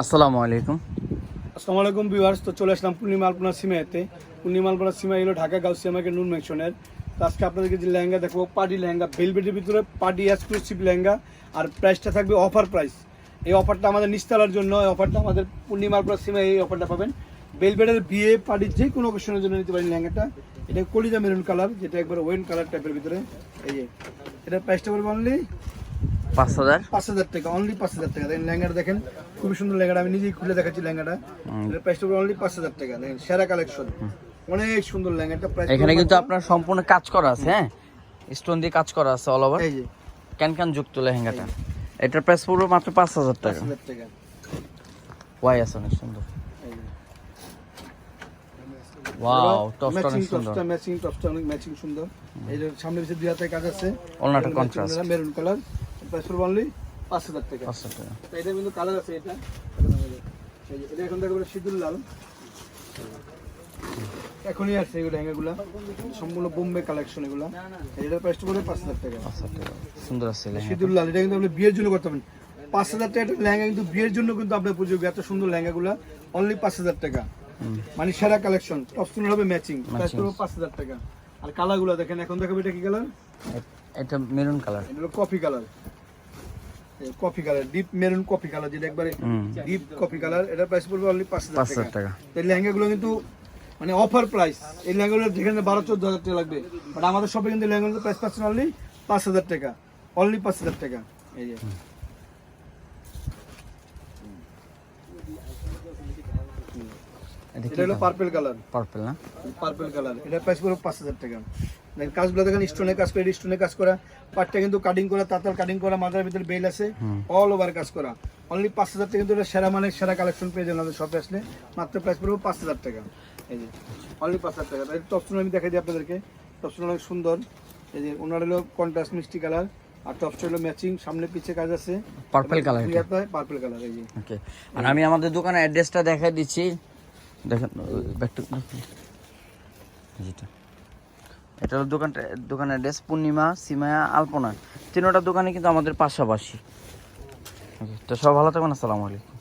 আসসালামু আলাইকুম। আসসালামু আলাইকুম ভিউয়ার্স, তো চলে আসলাম পূর্ণিমা আলপনা সিমাইতে। পূর্ণিমা আলপনা সিমা এলো ঢাকা গাউসিয়া মার্কেট নুন ম্যাকশনের তো আজকে আপনাদেরকে যে লেহেঙ্গা দেখব পার্টি লেহেঙ্গা ভেলভেটের ভিতরে পার্টি এক্সক্লুসিভ লেহেঙ্গা, আর প্রাইসটা থাকবে অফার প্রাইস এই অফারটা আমাদের নিস্তালার জন্য, এই অফারটা আমাদের পূর্ণিমা আলপনা এই অফারটা পাবেন। বেলবেটের বিয়ে পার্টির যে কোনো অকেশনের জন্য নিতে পারেন লেহেঙ্গাটা। এটা কলিজা মেরুন কালার যেটা একবার ওয়েন কালার টাইপের ভিতরে। এই যে এটার প্রাইসটা পড়বে অনলি পাঁচ হাজার? পাঁচ হাজার টাকা অনলি পাঁচ হাজার টাকা। দেখেন দেখেন খুবই সুন্দর লেহেঙ্গাটা আমি নিজেই খুলে দেখাচ্ছি লেহেঙ্গাটা। প্রাইসটা অনলি পাঁচ হাজার টাকা দেখেন সেরা কালেকশন অনেক সুন্দর লেহেঙ্গাটা প্রাইস এখানে কিন্তু আপনার সম্পূর্ণ কাজ করা আছে হ্যাঁ? স্টোন দিয়ে কাজ করা আছে অল ওভার এই যে। ক্যান ক্যান যুক্ত লেহেঙ্গাটা। এটার প্রাইস পড়বে মাত্র পাঁচ হাজার টাকা। ওয়াই আছে অনেক সুন্দর। ওয়াও টপটা অনেক সুন্দর। ম্যাচিং টপসটা অনেক ম্যাচিং সুন্দর। এই যে সামনে দুই হাতের কাজ আছে ওড়নাটা contrast। মেরুন কালার প্রাইস পড়বে অনলি পাঁচ হাজার টাকা। পাঁচ হাজার টাকা। তো এটা কিন্তু কালার আছে এটা। এটা এখন দেখো সিঁদুর লাল। এখনই আসছে এগুলো লেহেঙ্গাগুলো। সম্পূর্ণ বোম্বে কালেকশন এগুলো। এটার প্রাইসটা পড়বে পাঁচ হাজার টাকা। পাঁচ হাজার টাকা। সুন্দর আছে সিঁদুর লাল এটা কিন্তু আপনি বিয়ের জন্য করতে পারেন। পাঁচ হাজার টাকা লেহেঙ্গা কিন্তু বিয়ের জন্য কিন্তু আপনার উপযোগী এত সুন্দর লেহেঙ্গাগুলো। অনলি পাঁচ হাজার টাকা। মানে সেরা কালেকশন টপ সুন্দর হবে ম্যাচিং প্রাইস পড়বে পাঁচ হাজার টাকা। আর কালারগুলো দেখেন এখন দেখাবো এটা কি কালার এটা মেরুন কালার এটা হলো coffee colour coffee colour deep maroon coffee colour যেটা একবারে ডিপ কফি কালার এটার প্রাইস পড়বে অনলি পাঁচ হাজার টাকা। এই লেহেঙ্গাগুলো কিন্তু মানে অফার প্রাইস এই লেহেঙ্গাগুলো যেখানে বারো চোদ্দ হাজার টাকা লাগবে। বাট আমাদের শপে কিন্তু লেহেঙ্গাগুলো প্রাইস পাচ্ছেন অনলি পাঁচ হাজার টাকা। অনলি পাঁচ হাজার টাকা। এই যে। এটা এটা হলো পার্পেল কালার পার্পল না? পার্পেল কালার এটার প্রাইস পড়বে পাঁচ হাজার টাকা। কাজগুলো দেখেন স্টোনের কাজ করে স্টোনের কাজ করা। পাটটা কিন্তু কাটিং করা তাতাল কাটিং করা মাথার ভিতরে বেল আছে অল ওভার কাজ করা। অনলি পাঁচ হাজার টাকা কিন্তু এটা সেরা মানের সেরা কালেকশন পেয়ে যাবেন আমাদের শপে আসলে। মাত্র প্রাইস পড়বে পাঁচ হাজার টাকা। এই যে অনলি পাঁচ হাজার টাকা। এই টপসন আমি দেখাই দিই আপনাদেরকে। টপসন অনেক সুন্দর। এই যে ওনার হলো কন্ট্রাস্ট মিষ্টি কালার আর টপসটা হলো ম্যাচিং সামনে পিছে কাজ আছে। পার্পল কালার পার্পল কালার এই যে। ওকে আর আমি আমাদের দোকানের অ্যাড্রেসটা দেখাই দিচ্ছি। দেখেন ব্যাকটু যেটা। এটা হলো দোকানটা, দোকানের অ্যাড্রেস পূর্ণিমা, সিমায়া, আলপনা। তিনোটা দোকানে কিন্তু আমাদের পাশাপাশি। তো সব ভালো থাকবেন, আসসালামু আলাইকুম।